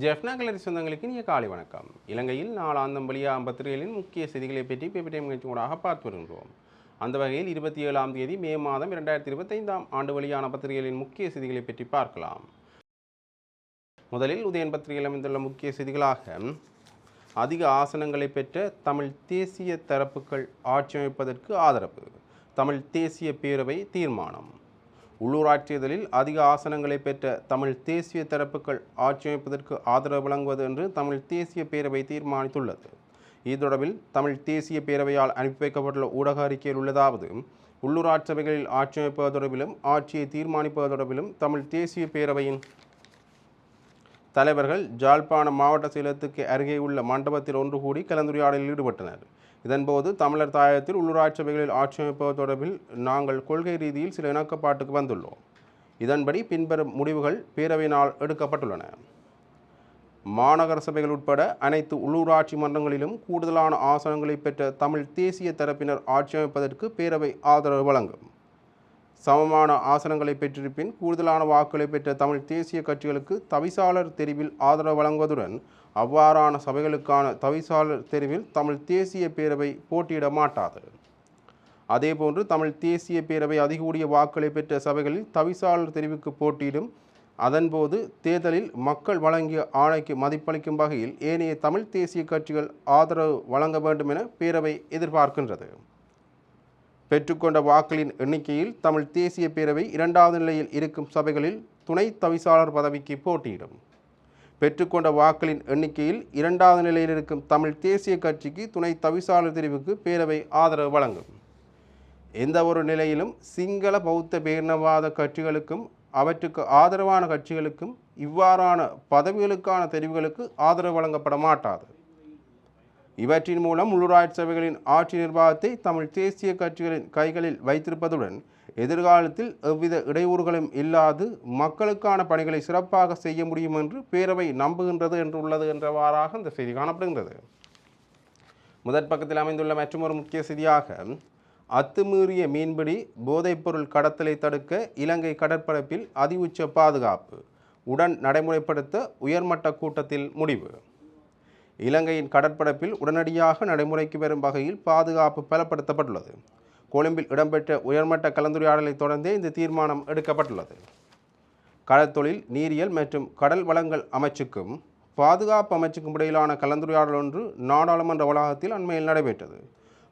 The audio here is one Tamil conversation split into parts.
ஜெஃப்னா கலரி சொந்தங்களுக்கு இனிய காலை வணக்கம். இலங்கையில் நாளாந்தம் வழியா பத்திரிகைகளின் முக்கிய செய்திகளை பற்றி பேப்பர் டைம் பார்த்து வருகின்றோம். அந்த வகையில் இருபத்தி ஏழாம் தேதி மே மாதம் இரண்டாயிரத்தி இருபத்தைந்தாம் ஆண்டு வழியான பத்திரிகைகளின் முக்கிய செய்திகளை பற்றி பார்க்கலாம். முதலில் உதயன் பத்திரிகையில் அமைந்துள்ள முக்கிய செய்திகளாக அதிக ஆசனங்களை பெற்ற தமிழ் தேசிய தரப்புகள் ஆட்சி அமைப்பதற்கு ஆதரவு தமிழ் தேசிய பேரவை தீர்மானம். உள்ளூராட்சி அதிக ஆசனங்களை பெற்ற தமிழ் தேசிய தரப்புகள் ஆட்சி அமைப்பதற்கு ஆதரவு வழங்குவது என்று தமிழ் தேசிய பேரவை தீர்மானித்துள்ளது. இது தொடர்பில் தமிழ் தேசிய பேரவையால் அனுப்பி வைக்கப்பட்டுள்ள ஊடக அறிக்கையில் உள்ளதாவது உள்ளூராட்சி சபைகளில் ஆட்சி அமைப்பது தொடர்பிலும் ஆட்சியை தீர்மானிப்பது தொடர்பிலும் தமிழ் தேசிய பேரவையின் தலைவர்கள் ஜாழ்ப்பாணம் மாவட்ட செயலகத்துக்கு அருகே உள்ள மண்டபத்தில் ஒன்று கூடி கலந்துரையாடலில் ஈடுபட்டனர். இதன்போது தமிழர் தாயத்தில் உள்ளூராட்சி சபைகளில் ஆட்சி அமைப்பது தொடர்பில் நாங்கள் கொள்கை ரீதியில் சில இணக்கப்பாட்டுக்கு வந்துள்ளோம். இதன்படி பின்வரும் முடிவுகள் பேரவையினால் எடுக்கப்பட்டுள்ளன. மாநகர சபைகள் உட்பட அனைத்து உள்ளூராட்சி மன்றங்களிலும் கூடுதலான ஆசனங்களை பெற்ற தமிழ் தேசிய தரப்பினர் ஆட்சி அமைப்பதற்கு பேரவை ஆதரவு வழங்கும். சமமான ஆசனங்களை பெற்றிருப்பின் கூடுதலான வாக்குகளை பெற்ற தமிழ் தேசிய கட்சிகளுக்கு தவிசாளர் தெரிவில் ஆதரவு வழங்குவதுடன் அவ்வாறான சபைகளுக்கான தவிசாளர் தெரிவில் தமிழ் தேசிய பேரவை போட்டியிட மாட்டாது. அதேபோன்று தமிழ் தேசிய பேரவை அதிகூடிய வாக்குகளை பெற்ற சபைகளில் தவிசாளர் தெரிவுக்கு போட்டியிடும். அதன்போது தேர்தலில் மக்கள் வழங்கிய ஆணைக்கு மதிப்பளிக்கும் வகையில் ஏனைய தமிழ் தேசிய கட்சிகள் ஆதரவு வழங்க வேண்டும் என பேரவை எதிர்பார்க்கின்றது. பெற்றுக்கொண்ட வாக்களின் எண்ணிக்கையில் தமிழ் தேசிய பேரவை இரண்டாவது நிலையில் இருக்கும் சபைகளில் துணை தவிசாளர் பதவிக்கு போட்டியிடும். பெற்றுக்கொண்ட வாக்களின் எண்ணிக்கையில் இரண்டாவது நிலையில் இருக்கும் தமிழ் தேசிய கட்சிக்கு துணை தவிசாளர் தெரிவுக்கு பேரவை ஆதரவு வழங்கும். எந்த ஒரு நிலையிலும் சிங்கள பௌத்த பேரினவாத கட்சிகளுக்கும் அவற்றுக்கு ஆதரவான கட்சிகளுக்கும் இவ்வாறான பதவிகளுக்கான தெரிவுகளுக்கு ஆதரவு வழங்கப்பட மாட்டாது. இவற்றின் மூலம் உள்ளூராட்சி சபைகளின் ஆட்சி நிர்வாகத்தை தமிழ் தேசிய கட்சிகளின் கைகளில் வைத்திருப்பதுடன் எதிர்காலத்தில் எவ்வித இடையூறுகளும் இல்லாது மக்களுக்கான பணிகளை சிறப்பாக செய்ய முடியும் என்று பேரவை நம்புகின்றது என்று உள்ளது என்றவாறாக இந்த செய்தி காணப்படுகின்றது. முதற் பக்கத்தில் அமைந்துள்ள மற்றொரு முக்கிய செய்தியாக அத்துமீறிய மீன்பிடி போதைப்பொருள் கடத்தலை தடுக்க இலங்கை கடற்பரப்பில் அதிஉச்ச பாதுகாப்பு உடன் நடைமுறைப்படுத்த உயர்மட்ட கூட்டத்தில் முடிவு. இலங்கையின் கடற்பரப்பில் உடனடியாக நடைமுறைக்கு வரும் வகையில் பாதுகாப்பு பலப்படுத்தப்பட்டுள்ளது. கொழும்பில் இடம்பெற்ற உயர்மட்ட கலந்துரையாடலை தொடர்ந்தே இந்த தீர்மானம் எடுக்கப்பட்டுள்ளது. கடற்தொழில் நீரியல் மற்றும் கடல் வளங்கள் அமைச்சுக்கும் பாதுகாப்பு அமைச்சுக்கும் இடையிலான கலந்துரையாடல் ஒன்று நாடாளுமன்ற வளாகத்தில் அண்மையில் நடைபெற்றது.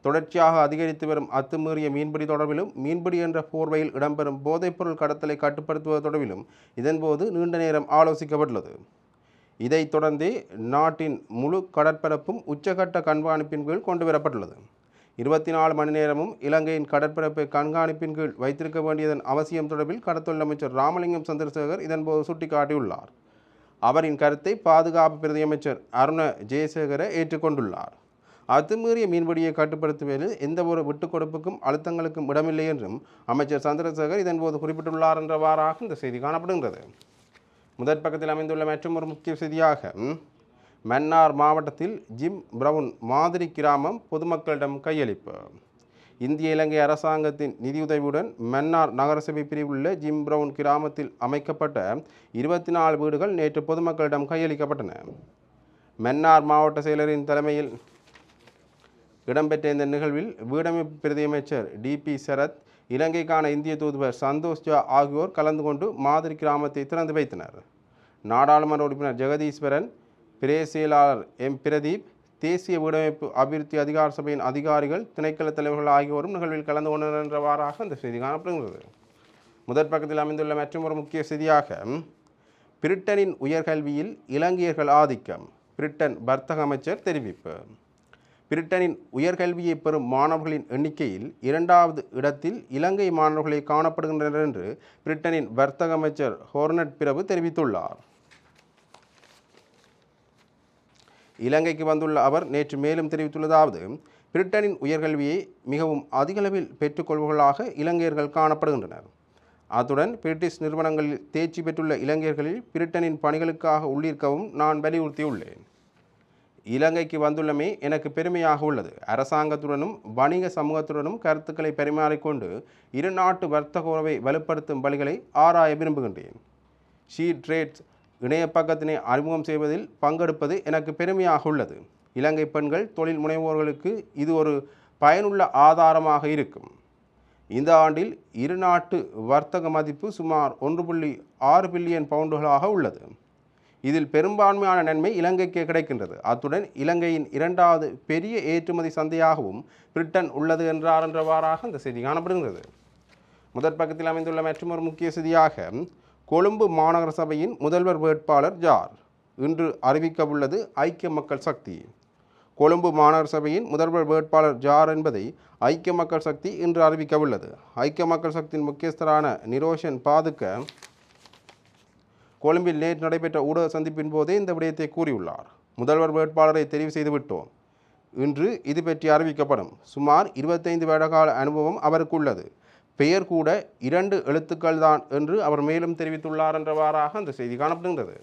தொடர்ச்சியாக அதிகரித்து வரும் அத்துமீறிய மீன்பிடி தொடர்பிலும் மீன்பிடி என்ற போர்வையில் இடம்பெறும் போதைப்பொருள் கடத்தலை கட்டுப்படுத்துவது தொடர்பிலும் இதன்போது நீண்ட நேரம் ஆலோசிக்கப்பட்டுள்ளது. இதைத் தொடர்ந்தே நாட்டின் முழு கடற்பரப்பும் உச்சகட்ட கண்காணிப்பின் கீழ் கொண்டு வரப்பட்டுள்ளது. இருபத்தி நாலு மணி நேரமும் இலங்கையின் கடற்பரப்பை கண்காணிப்பின் கீழ் வைத்திருக்க வேண்டியதன் அவசியம் தொடர்பில் கடத்தொழில் அமைச்சர் ராமலிங்கம் சந்திரசேகர் இதன்போது சுட்டிக்காட்டியுள்ளார். அவரின் கருத்தை பாதுகாப்பு பிரதியமைச்சர் அருண ஜெயசேகர ஏற்றுக்கொண்டுள்ளார். அத்துமீறிய மீன்பிடியை கட்டுப்படுத்துவதில் எந்த ஒரு விட்டுக் கொடுப்புக்கும் அழுத்தங்களுக்கும் இடமில்லை என்றும் அமைச்சர் சந்திரசேகர் இதன்போது குறிப்பிட்டுள்ளார் என்றவாறாக இந்த செய்தி காணப்படுகின்றது. முதற் பக்கத்தில் அமைந்துள்ள மற்றும் ஒரு முக்கிய செய்தியாக மன்னார் மாவட்டத்தில் ஜிம் பிரவுன் மாதிரி கிராமம் பொதுமக்களிடம் கையளிப்பு. இந்திய இலங்கை அரசாங்கத்தின் நிதியுதவியுடன் மன்னார் நகரசபை பிரிவுள்ள ஜிம் பிரவுன் கிராமத்தில் அமைக்கப்பட்ட இருபத்தி நாலு வீடுகள் நேற்று பொதுமக்களிடம் கையளிக்கப்பட்டன. மன்னார் மாவட்ட செயலரின் தலைமையில் இடம்பெற்ற இந்த நிகழ்வில் வீடமைப்பு பிரதியமைச்சர் டிபி சரத் இலங்கைக்கான இந்திய தூதுவர் சந்தோஷ் ஜா ஆகியோர் கலந்து கொண்டு மாதிரி கிராமத்தை திறந்து வைத்தனர். நாடாளுமன்ற உறுப்பினர் ஜெகதீஸ்வரன் பிரேசியலாளர் எம். பிரதீப் தேசிய வீடமைப்பு அபிவிருத்தி அதிகார சபையின் அதிகாரிகள் திணைக்கள தலைவர்கள் ஆகியோரும் நிகழ்வில் கலந்து கொண்டனர் என்றவாறாக இந்த செய்தி காணப்படுகிறது முதற் பக்கத்தில் அமைந்துள்ள மற்றொரு முக்கிய செய்தியாக பிரிட்டனின் உயர்கல்வியில் இலங்கையர்கள் ஆதிக்கம் பிரிட்டன் வர்த்தக அமைச்சர் தெரிவிப்பு. பிரிட்டனின் உயர்கல்வியை பெறும் மாணவர்களின் எண்ணிக்கையில் இரண்டாவது இடத்தில் இலங்கை மாணவர்களே காணப்படுகின்றனர் என்று பிரிட்டனின் வர்த்தக அமைச்சர் ஹோர்னட் பிரபு தெரிவித்துள்ளார். இலங்கைக்கு வந்துள்ள அவர் நேற்று மேலும் தெரிவித்துள்ளதாவது பிரிட்டனின் உயர்கல்வியை மிகவும் அதிகளவில் பெற்றுக்கொள்வர்களாக இலங்கையர்கள் காணப்படுகின்றனர். அத்துடன் பிரிட்டிஷ் நிறுவனங்களில் தேர்ச்சி பெற்றுள்ள இலங்கையர்களில் பிரிட்டனின் பணிகளுக்காக உள்ளிருக்கவும் நான் வலியுறுத்தியுள்ளேன். இலங்கைக்கு வந்துள்ளமே எனக்கு பெருமையாக உள்ளது. அரசாங்கத்துடனும் வணிக சமூகத்துடனும் கருத்துக்களை பரிமாறிக்கொண்டு இரு நாட்டு வர்த்தக உறவை வலுப்படுத்தும் வழிகளை ஆராய விரும்புகின்றேன். ஷீ ட்ரேட்ஸ் இணைய பக்கத்தினை அறிமுகம் செய்வதில் பங்கெடுப்பது எனக்கு பெருமையாக உள்ளது. இலங்கை பெண்கள் தொழில் முனைவோர்களுக்கு இது ஒரு பயனுள்ள ஆதாரமாக இருக்கும். இந்த ஆண்டில் இரு நாட்டு வர்த்தக மதிப்பு சுமார் ஒன்று புள்ளி ஆறு பில்லியன் பவுண்டுகளாக உள்ளது. இதில் பெரும்பான்மையான நன்மை இலங்கைக்கு கிடைக்கின்றது. அத்துடன் இலங்கையின் இரண்டாவது பெரிய ஏற்றுமதி சந்தையாகவும் பிரிட்டன் உள்ளது என்றார் என்றவாறாக அந்த செய்தி காணப்படுகிறது முதற் பக்கத்தில் அமைந்துள்ள மற்றொரு முக்கிய செய்தியாக கொழும்பு மாநகர சபையின் முதல்வர் வேட்பாளர் ஜார் இன்று அறிவிக்கவுள்ளது ஐக்கிய மக்கள் சக்தி. கொழும்பு மாநகர சபையின் முதல்வர் வேட்பாளர் ஜார் என்பதை ஐக்கிய மக்கள் சக்தி இன்று அறிவிக்கவுள்ளது. ஐக்கிய மக்கள் சக்தியின் முக்கியஸ்தரான நிரோஷன் பாதுக்க கொழும்பில் நேற்று நடைபெற்ற ஊடக சந்திப்பின் போதே இந்த விடயத்தை கூறியுள்ளார். முதல்வர் வேட்பாளரை தெரிவு செய்துவிட்டோம் இன்று இது பற்றி அறிவிக்கப்படும். சுமார் இருபத்தைந்து வருடகால அனுபவம் அவருக்கு உள்ளது பெயர் கூட இரண்டு எழுத்துக்கள் தான் என்று அவர் மேலும் தெரிவித்துள்ளார் என்றவாறாக அந்த செய்தி காணப்படுகின்றது.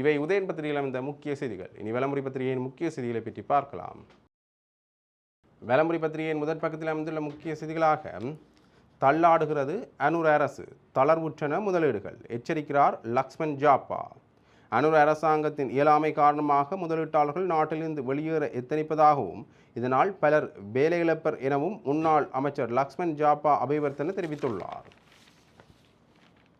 இவை உதயன் பத்திரிகையில் அமைந்த முக்கிய செய்திகள். இனி வலமுறை பத்திரிகையின் முக்கிய செய்திகளை பற்றி பார்க்கலாம். வலமுறை பத்திரிகையின் முதற் பக்கத்தில் அமைந்துள்ள முக்கிய செய்திகளாக தள்ளாடுகிறது அனுர் அரசு தளர்வுற்றன முதலீடுகள். எச்சரிக்கிறார் லக்ஷ்மண் ஜாப்பா. அனுர் அரசாங்கத்தின் இயலாமை காரணமாக முதலீட்டாளர்கள் நாட்டிலிருந்து வெளியேற எத்தனிப்பதாகவும் இதனால் பலர் வேலையிழப்பர் எனவும் முன்னாள் அமைச்சர் லக்ஷ்மண் ஜாப்பா அபிவர்த்தன தெரிவித்துள்ளார்.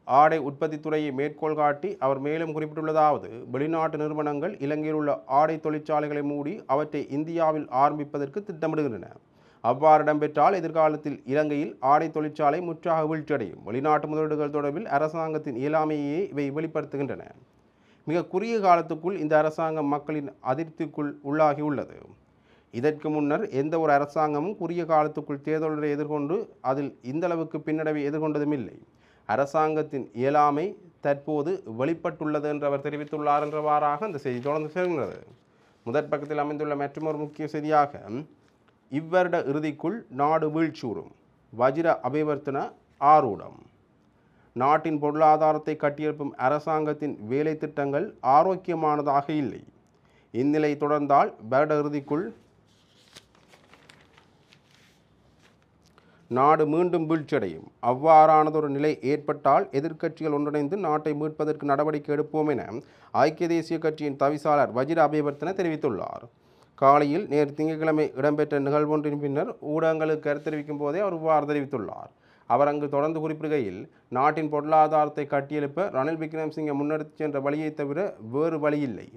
ஆடை உற்பத்தி துறையை மேற்கோள் காட்டி அவர் மேலும் குறிப்பிட்டுள்ளதாவது வெளிநாட்டு நிறுவனங்கள் இலங்கையில் உள்ள ஆடை தொழிற்சாலைகளை மூடி அவற்றை இந்தியாவில் ஆரம்பிப்பதற்கு திட்டமிடுகின்றன. அவ்வாறு இடம்பெற்றால் எதிர்காலத்தில் இலங்கையில் ஆடை தொழிற்சாலை முற்றாக வீழ்ச்சியடையும். வெளிநாட்டு முதலீடுகள் தொடர்பில் அரசாங்கத்தின் இயலாமையே இவை வெளிப்படுத்துகின்றன. மிக குறுகிய காலத்துக்குள் இந்த அரசாங்கம் மக்களின் அதிருப்திக்குள் உள்ளாகியுள்ளது இதற்கு முன்னர் எந்த ஒரு அரசாங்கமும் குறுகிய காலத்துக்குள் தேர்தலை எதிர்கொண்டு அதில் இந்தளவுக்கு பின்னடைவை எதிர்கொண்டதும் இல்லை. அரசாங்கத்தின் இயலாமை தற்போது வெளிப்பட்டுள்ளது என்று அவர் தெரிவித்துள்ளார் என்றவாறாக அந்த செய்தி தொடர்ந்து செல்கிறது முதற் பக்கத்தில் அமைந்துள்ள மற்றொரு முக்கிய செய்தியாக இவ்வருட இறுதிக்குள் நாடு வீழ்ச்சூறும் வஜிர அபிவர்த்தன ஆரூடம். நாட்டின் பொருளாதாரத்தை கட்டியெழுப்பும் அரசாங்கத்தின் வேலை திட்டங்கள் ஆரோக்கியமானதாக இல்லை. இந்நிலை தொடர்ந்தால் வருட இறுதிக்குள் நாடு மீண்டும் வீழ்ச்சியடையும். அவ்வாறானதொரு நிலை ஏற்பட்டால் எதிர்க்கட்சிகள் ஒன்றிணைந்து நாட்டை மீட்பதற்கு நடவடிக்கை எடுப்போம் என ஐக்கிய தேசிய கட்சியின் தவிசாளர் வஜிர அபிவர்த்தன தெரிவித்துள்ளார். காலையில் நேற்று திங்கட்கிழமை இடம்பெற்ற நிகழ்வொன்றின் பின்னர் ஊடகங்களுக்கு கருத்து தெரிவிக்கும் போதே அவர் இவ்வாறு தெரிவித்துள்ளார். அவர் அங்கு தொடர்ந்து குறிப்பிடுகையில் நாட்டின் பொருளாதாரத்தை கட்டியெழுப்ப ரணில் விக்ரம்சிங்கை முன்னெடுத்து சென்ற வழியை தவிர வேறு வழி இல்லை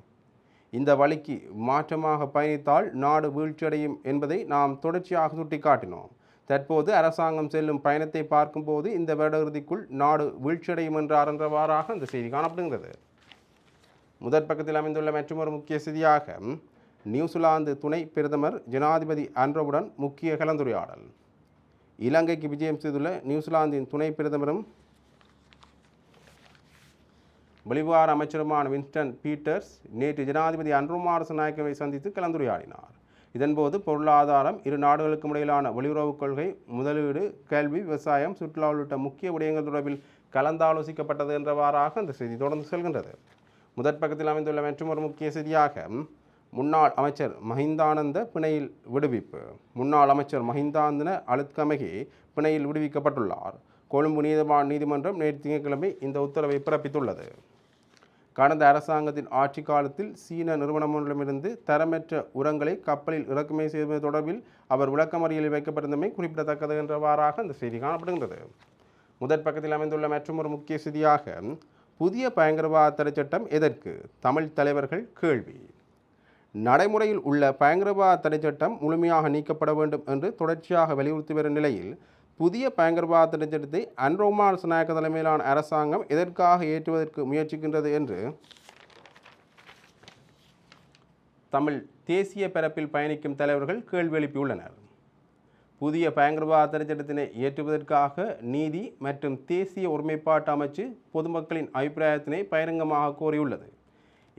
இந்த வழிக்கு மாற்றமாக பயணித்தால் நாடு வீழ்ச்சியடையும் என்பதை நாம் தொடர்ச்சியாக சுட்டிக்காட்டினோம். தற்போது அரசாங்கம் செல்லும் பயணத்தை பார்க்கும்போது இந்த வருட நாடு வீழ்ச்சியடையும் என்றார் என்றவாறாக அந்த செய்தி காணப்படுகிறது முதற் பக்கத்தில் அமைந்துள்ள மற்றொரு முக்கிய செய்தியாக நியூசிலாந்து துணை பிரதமர் ஜனாதிபதி அன்றவுடன் முக்கிய கலந்துரையாடல். இலங்கைக்கு விஜயம் செய்துள்ள நியூசிலாந்தின் துணை பிரதமரும் வெளிவார அமைச்சருமான வின்ஸ்டன் பீட்டர்ஸ் நேற்று ஜனாதிபதி அன்ருமார் நாயக்கவை சந்தித்து கலந்துரையாடினார். இதன்போது பொருளாதாரம் இரு நாடுகளுக்கும் இடையிலான வெளியுறவுக் கொள்கை முதலீடு கல்வி விவசாயம் சுற்றுலா உள்ளிட்ட முக்கிய விடயங்கள் தொடர்பில் கலந்தாலோசிக்கப்பட்டது என்றவாறாக அந்த செய்தி தொடர்ந்து செல்கின்றது. முதற் பக்கத்தில் அமைந்துள்ள மற்றொரு முக்கிய செய்தியாக முன்னாள் அமைச்சர் மஹிந்தானந்த பிணையில் விடுவிப்பு. முன்னாள் அமைச்சர் மஹிந்தாந்தன அழுத்கமகி பிணையில் விடுவிக்கப்பட்டுள்ளார். கொழும்பு நீதிவான் நீதிமன்றம் நேற்று திங்கட்கிழமை இந்த உத்தரவை பிறப்பித்துள்ளது. கடந்த அரசாங்கத்தின் ஆட்சி காலத்தில் சீன நிறுவனமொன்றிடமிருந்து தரமற்ற உரங்களை கப்பலில் இறக்குமதி செய்வது தொடர்பில் அவர் விளக்கமறியலில் வைக்கப்பட்டிருந்தமை குறிப்பிடத்தக்கது என்றவாறாக அந்த செய்தி காணப்படுகின்றது. முதற் பக்கத்தில் அமைந்துள்ள மற்றொரு முக்கிய செய்தியாக புதிய பயங்கரவாத தடை சட்டம் எதற்கு? தமிழ் தலைவர்கள் கேள்வி. நடைமுறையில் உள்ள பயங்கரவாத தடை சட்டம் முழுமையாக நீக்கப்பட வேண்டும் என்று தொடர்ச்சியாக வலியுறுத்தி வரும் நிலையில் புதிய பயங்கரவாத தடை சட்டத்தை அன்ரோமார் நாயக்க தலைமையிலான அரசாங்கம் எதற்காக ஏற்றுவதற்கு முயற்சிக்கின்றது என்று தமிழ் தேசிய பரப்பில் பயணிக்கும் தலைவர்கள் கேள்வி எழுப்பியுள்ளனர். புதிய பயங்கரவாத தடை சட்டத்தினை ஏற்றுவதற்காக நீதி மற்றும் தேசிய ஒருமைப்பாட்டு அமைச்சு பொதுமக்களின் அபிப்பிராயத்தினை பகிரங்கமாக கோரியுள்ளது.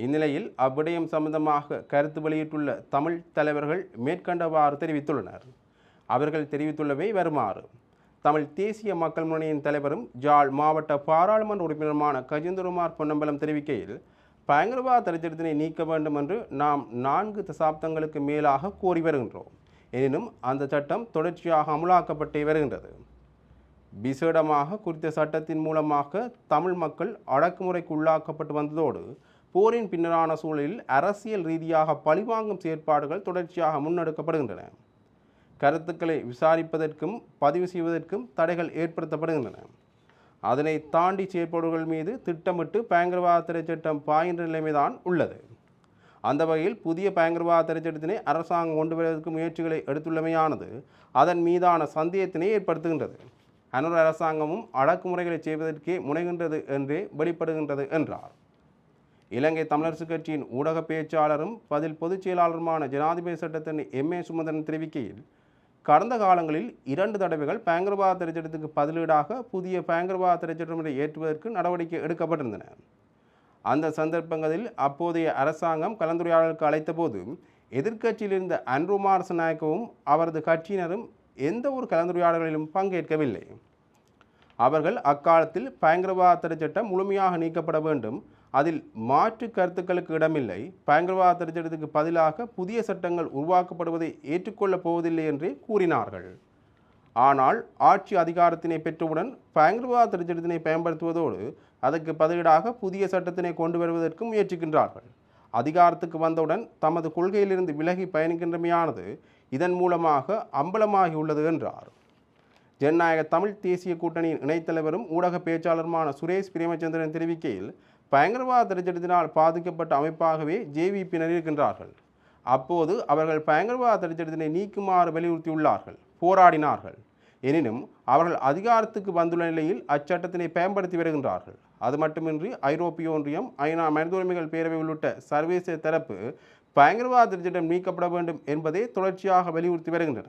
இந்நிலையில் அவ்விடயம் சம்பந்தமாக கருத்து வெளியிட்டுள்ள தமிழ் தலைவர்கள் மேற்கண்டவாறு தெரிவித்துள்ளனர். அவர்கள் தெரிவித்துள்ளவை வருமாறு. தமிழ் தேசிய மக்கள் முன்னணியின் தலைவரும் ஜாழ் மாவட்ட பாராளுமன்ற உறுப்பினருமான கஜேந்திரகுமார் பொன்னம்பலம் தெரிவிக்கையில் பயங்கரவாத தடைச்சட்டத்தினை நீக்க வேண்டும் என்று நாம் நான்கு தசாப்தங்களுக்கு மேலாக கோரி வருகின்றோம். எனினும் அந்த சட்டம் தொடர்ச்சியாக அமுலாக்கப்பட்டே வருகின்றது. விசேடமாக குறித்த சட்டத்தின் மூலமாக தமிழ் மக்கள் அடக்குமுறைக்கு உள்ளாக்கப்பட்டு வந்ததோடு போரின் பின்னரான சூழலில் அரசியல் ரீதியாக பழிவாங்கும் செயற்பாடுகள் தொடர்ச்சியாக முன்னெடுக்கப்படுகின்றன. கருத்துக்களை விசாரிப்பதற்கும் பதிவு செய்வதற்கும் தடைகள் ஏற்படுத்தப்படுகின்றன. அதனை தாண்டி செயற்பாடுகள் மீது திட்டமிட்டு பயங்கரவாத திரைச்சட்டம் சட்டம் பாயின்ற நிலைமைதான் உள்ளது. அந்த வகையில் புதிய பயங்கரவாத தடை சட்டத்தினை அரசாங்கம் கொண்டு வருவதற்கு முயற்சிகளை எடுத்துள்ளமையானது அதன் மீதான சந்தேகத்தினை ஏற்படுத்துகின்றது. அனுர் அரசாங்கமும் அடக்குமுறைகளை செய்வதற்கே முனைகின்றது என்றே வெளிப்படுகின்றது என்றார். இலங்கை தமிழரசு கட்சியின் ஊடக பேச்சாளரும் பதில் பொதுச் செயலாளருமான ஜனாதிபதி சட்டத்தின் எம் ஏ சுமந்திரன் தெரிவிக்கையில் கடந்த காலங்களில் இரண்டு தடவைகள் பயங்கரவாத திரைச்சட்டத்துக்கு பதிலீடாக புதிய பயங்கரவாத திரைச்சட்டமுறை ஏற்றுவதற்கு நடவடிக்கை எடுக்கப்பட்டிருந்தன. அந்த சந்தர்ப்பங்களில் அப்போதைய அரசாங்கம் கலந்துரையாடலுக்கு அழைத்தபோது எதிர்க்கட்சியில் இருந்த அன்ருமார் நாயக்கவும் அவரது கட்சியினரும் எந்த ஒரு கலந்துரையாடல்களிலும் பங்கேற்கவில்லை. அவர்கள் அக்காலத்தில் பயங்கரவாத திரைச்சட்டம் முழுமையாக நீக்கப்பட வேண்டும் அதில் மாற்று கருத்துக்களுக்கு இடமில்லை. பயங்கரவாத தடை பதிலாக புதிய சட்டங்கள் உருவாக்கப்படுவதை ஏற்றுக்கொள்ளப் போவதில்லை என்றே கூறினார்கள். ஆனால் ஆட்சி அதிகாரத்தினை பெற்றவுடன் பயங்கரவாத தடை பயன்படுத்துவதோடு அதற்கு பதிலீடாக புதிய சட்டத்தினை கொண்டு வருவதற்கு முயற்சிக்கின்றார்கள். அதிகாரத்துக்கு வந்தவுடன் தமது கொள்கையிலிருந்து விலகி பயணிக்கின்றமையானது இதன் மூலமாக அம்பலமாகியுள்ளது என்றார். ஜனநாயக தமிழ் தேசிய கூட்டணியின் இணைத்தலைவரும் ஊடக பேச்சாளருமான சுரேஷ் பிரேமச்சந்திரன் தெரிவிக்கையில் பயங்கரவாத தடைச்சட்டத்தினால் பாதிக்கப்பட்ட அமைப்பாகவே ஜேவிபியினர் இருக்கின்றார்கள் அப்போது அவர்கள் பயங்கரவாத தடைச்சட்டத்தினை நீக்குமாறு வலியுறுத்தியுள்ளார்கள். போராடினார்கள். எனினும் அவர்கள் அதிகாரத்துக்கு வந்துள்ள நிலையில் அச்சட்டத்தினை பயன்படுத்தி வருகின்றார்கள். அது மட்டுமின்றி ஐரோப்பிய ஒன்றியம் ஐநா மனித உரிமைகள் பேரவை உள்ளிட்ட சர்வதேச தரப்பு பயங்கரவாத திட்டம் நீக்கப்பட வேண்டும் என்பதை தொடர்ச்சியாக வலியுறுத்தி வருகின்றன.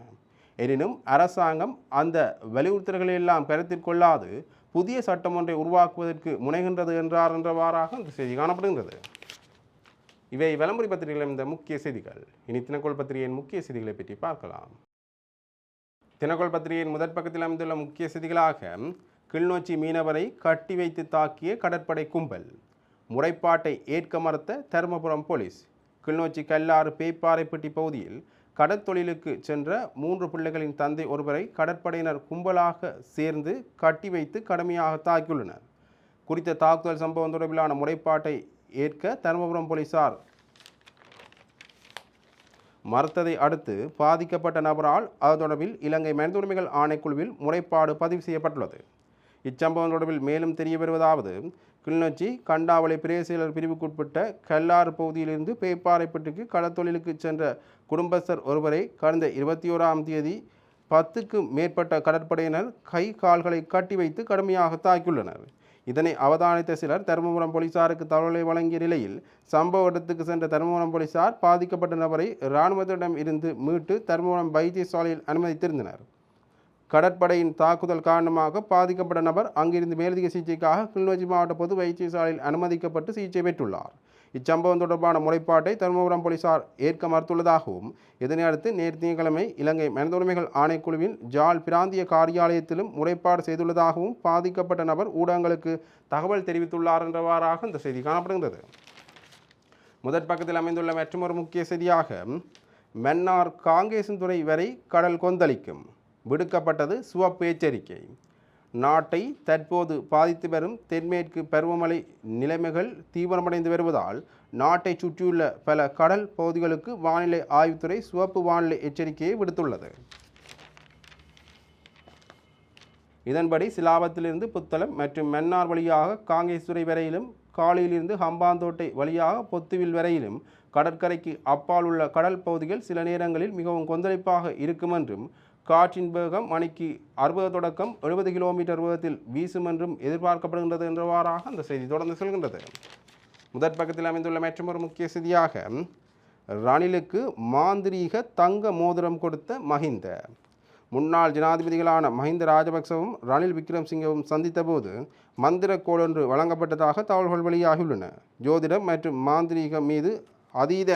எனினும் அரசாங்கம் அந்த வலியுறுத்தல்களை எல்லாம் கருத்தில் கொள்ளாது புதிய சட்டம் ஒன்றை உருவாக்குவதற்கு முனைகின்றது என்றார் என்றவாறாக இந்த செய்தி காணப்படுகின்றது. இவை விளம்பரி பத்திரிகைகளின் இந்த முக்கிய செய்திகள். இனி தினக்கோள் பத்திரிகையின் முக்கிய செய்திகளை பற்றி பார்க்கலாம். தினக்கோள் பத்திரிகையின் முதற் பக்கத்தில் அமைந்துள்ள முக்கிய செய்திகளாக கிளிநொச்சி மீனவரை கட்டி வைத்து தாக்கிய கடற்படை கும்பல். முறைப்பாட்டை ஏற்க மறுத்த தருமபுரம் போலீஸ். கிள்நொச்சி கல்லாறு பேய்ப்பாறைப்பட்டி பகுதியில் கடற்தொழிலுக்கு சென்ற மூன்று பிள்ளைகளின் தந்தை ஒருவரை கடற்படையினர் கும்பலாக சேர்ந்து கட்டி வைத்து கடுமையாக தாக்கியுள்ளனர். குறித்த தாக்குதல் சம்பவம் தொடர்பிலான முறைப்பாட்டை ஏற்க தருமபுரம் போலீசார் மறுத்ததை அடுத்து பாதிக்கப்பட்ட நபரால் அது தொடர்பில் இலங்கை மனித உரிமைகள் ஆணைக்குழுவில் முறைப்பாடு பதிவு செய்யப்பட்டுள்ளது. இச்சம்பவம் தொடர்பில் மேலும் தெரிய வருவதாவது கிளிநொச்சி கண்டாவளை பிரேசியலர் பிரிவுக்குட்பட்ட கல்லாறு பகுதியிலிருந்து பேப்பாறைப்பட்டுக்கு கடற்தொழிலுக்கு சென்ற குடும்பஸ்தர் ஒருவரை கடந்த இருபத்தி ஓராம் தேதி பத்துக்கு மேற்பட்ட கடற்படையினர் கை கால்களை கட்டி வைத்து கடுமையாக தாக்கியுள்ளனர். இதனை அவதானித்த சிலர் தருமபுரம் போலீசாருக்கு தகவலை வழங்கிய நிலையில் சம்பவ இடத்துக்கு சென்ற தருமபுரம் போலீசார் பாதிக்கப்பட்ட நபரை இராணுவத்திடம் இருந்து மீட்டு தருமபுரம் வைத்தியசாலையில் அனுமதித்திருந்தனர். கடற்படையின் தாக்குதல் காரணமாக பாதிக்கப்பட்ட நபர் அங்கிருந்து மேலதிக சிகிச்சைக்காக கிளிநொச்சி மாவட்ட பொது வைத்தியசாலையில் அனுமதிக்கப்பட்டு சிகிச்சை பெற்றுள்ளார். இச்சம்பவம் தொடர்பான முறைப்பாட்டை தருமபுரம் போலீசார் ஏற்க மறுத்துள்ளதாகவும் இதனையடுத்து நேற்று திங்கட்கிழமை இலங்கை மனித உரிமைகள் ஆணைக்குழுவின் ஜால் பிராந்திய காரியாலயத்திலும் முறைப்பாடு செய்துள்ளதாகவும் பாதிக்கப்பட்ட நபர் ஊடகங்களுக்கு தகவல் தெரிவித்துள்ளார் என்றவாறாக இந்த செய்தி காணப்படுகின்றது. முதற் பக்கத்தில் அமைந்துள்ள மற்றொரு முக்கிய செய்தியாக மன்னார் காங்கேசன்துறை வரை கடல் கொந்தளிக்கும். விடுக்கப்பட்டது சிவப்பு எச்சரிக்கை நாட்டை தற்போது பாதித்து வரும் தென்மேற்கு பருவமழை நிலைமைகள் தீவிரமடைந்து வருவதால் நாட்டை சுற்றியுள்ள பல கடல் பகுதிகளுக்கு வானிலை ஆய்வுத்துறை சிவப்பு வானிலை எச்சரிக்கையை விடுத்துள்ளது. இதன்படி சிலாபத்திலிருந்து புத்தளம் மற்றும் மன்னார் வழியாக காங்கேசுரை வரையிலும் காலையிலிருந்து ஹம்பாந்தோட்டை வழியாக பொத்துவில் வரையிலும் கடற்கரைக்கு அப்பால் உள்ள கடல் பகுதிகள் சில நேரங்களில் மிகவும் கொந்தளிப்பாக இருக்கும் என்றும் காற்றின் வேகம் மணிக்கு அறுபது தொடக்கம் எழுபது கிலோமீட்டர் வேகத்தில் வீசும் என்றும் எதிர்பார்க்கப்படுகின்றது என்றவாறாக அந்த செய்தி தொடர்ந்து செல்கின்றது. முதற் பக்கத்தில் அமைந்துள்ள மற்றொரு முக்கிய செய்தியாக ரணிலுக்கு மாந்திரீக தங்க மோதிரம் கொடுத்த மஹிந்த. முன்னாள் ஜனாதிபதிகளான மஹிந்த ராஜபக்சவும் ரணில் விக்ரம்சிங்கவும் சந்தித்தபோது மந்திர கோளொன்று ஒன்று வழங்கப்பட்டதாக தகவல்கள் வெளியாகியுள்ளன. ஜோதிடம் மற்றும் மாந்திரீகம் மீது அதீத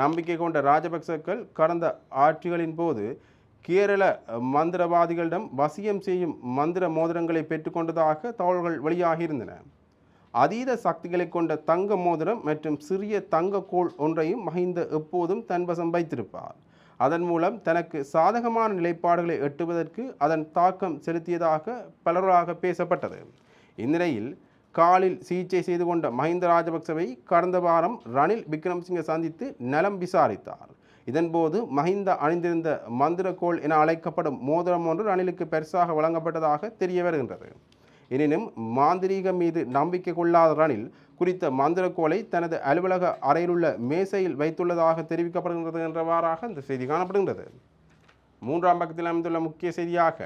நம்பிக்கை கொண்ட ராஜபக்சக்கள் கடந்த ஆட்சிகளின் போது கேரள மந்திரவாதிகளிடம் வசியம் செய்யும் மந்திர மோதிரங்களை பெற்றுக்கொண்டதாக தகவல்கள் வெளியாகியிருந்தன. அதீத சக்திகளை கொண்ட தங்க மோதிரம் மற்றும் சிறிய தங்க கோள் ஒன்றையும் மஹிந்த எப்போதும் தன்வசம் வைத்திருப்பார். அதன் மூலம் தனக்கு சாதகமான நிலைப்பாடுகளை எட்டுவதற்கு அதன் தாக்கம் செலுத்தியதாக பலராக பேசப்பட்டது. இந்நிலையில் காலில் சிகிச்சை செய்து கொண்ட மஹிந்த ராஜபக்சவை கடந்த வாரம் ரணில் விக்ரம்சிங்கை சந்தித்து நலம் விசாரித்தார். இதன்போது மஹிந்த அணிந்திருந்த மந்திரக்கோள் என அழைக்கப்படும் மோதிரம் ஒன்று ரணிலுக்கு பெருசாக வழங்கப்பட்டதாக தெரிய வருகின்றது. எனினும் மாந்திரீகம் மீது நம்பிக்கை கொள்ளாத ரணில் குறித்த மந்திரக்கோளை தனது அலுவலக அறையிலுள்ள மேசையில் வைத்துள்ளதாக தெரிவிக்கப்படுகின்றது என்றவாறாக இந்த செய்தி காணப்படுகின்றது. மூன்றாம் பக்கத்தில் அமைந்துள்ள முக்கிய செய்தியாக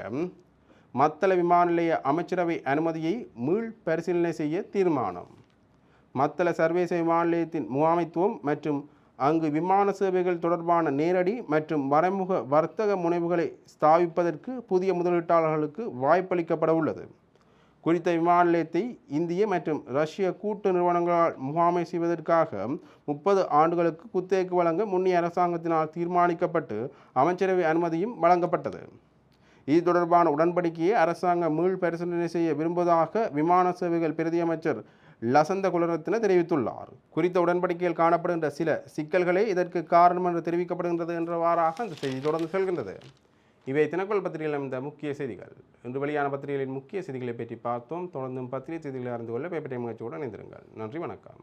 மத்தள விமான நிலைய அமைச்சரவை அனுமதியை மீள் பரிசீலனை செய்ய தீர்மானம். மத்தள சர்வதேச விமான நிலையத்தின் முகாமைத்துவம் மற்றும் அங்கு விமான சேவைகள் தொடர்பான நேரடி மற்றும் மறைமுக வர்த்தக முனைவுகளை ஸ்தாபிப்பதற்கு புதிய முதலீட்டாளர்களுக்கு வாய்ப்பளிக்கப்பட உள்ளது. குறித்த விமான நிலையத்தை இந்திய மற்றும் ரஷ்ய கூட்டு நிறுவனங்களால் முகாமை செய்வதற்காக முப்பது ஆண்டுகளுக்கு குத்தகைக்கு வழங்க முன்னிய அரசாங்கத்தினால் தீர்மானிக்கப்பட்டு அமைச்சரவை அனுமதியும் வழங்கப்பட்டது. இது தொடர்பான உடன்படிக்கையை அரசாங்கம் மீள் பரிசீலனை செய்ய விரும்புவதாக விமான சேவைகள் பிரதியமைச்சர் லசந்த குலரத்ன தெரிவித்துள்ளார். குறித்த உடன்படிக்கையில் காணப்படுகின்ற சில சிக்கல்களே இதற்கு காரணம் என்று தெரிவிக்கப்படுகின்றது என்றவாறாக இந்த செய்தி தொடர்ந்து செல்கின்றது. இவை தினக்குள் பத்திரிகையில் இந்த முக்கிய செய்திகள். இன்று வெளியான பத்திரிகைகளின் முக்கிய செய்திகளை பற்றி பார்த்தோம். தொடர்ந்தும் பத்திரிகை செய்திகளை அறிந்து கொள்ள பேப்பர் டைம் நிகழ்ச்சியுடன் இணைந்திருங்கள். நன்றி வணக்கம்.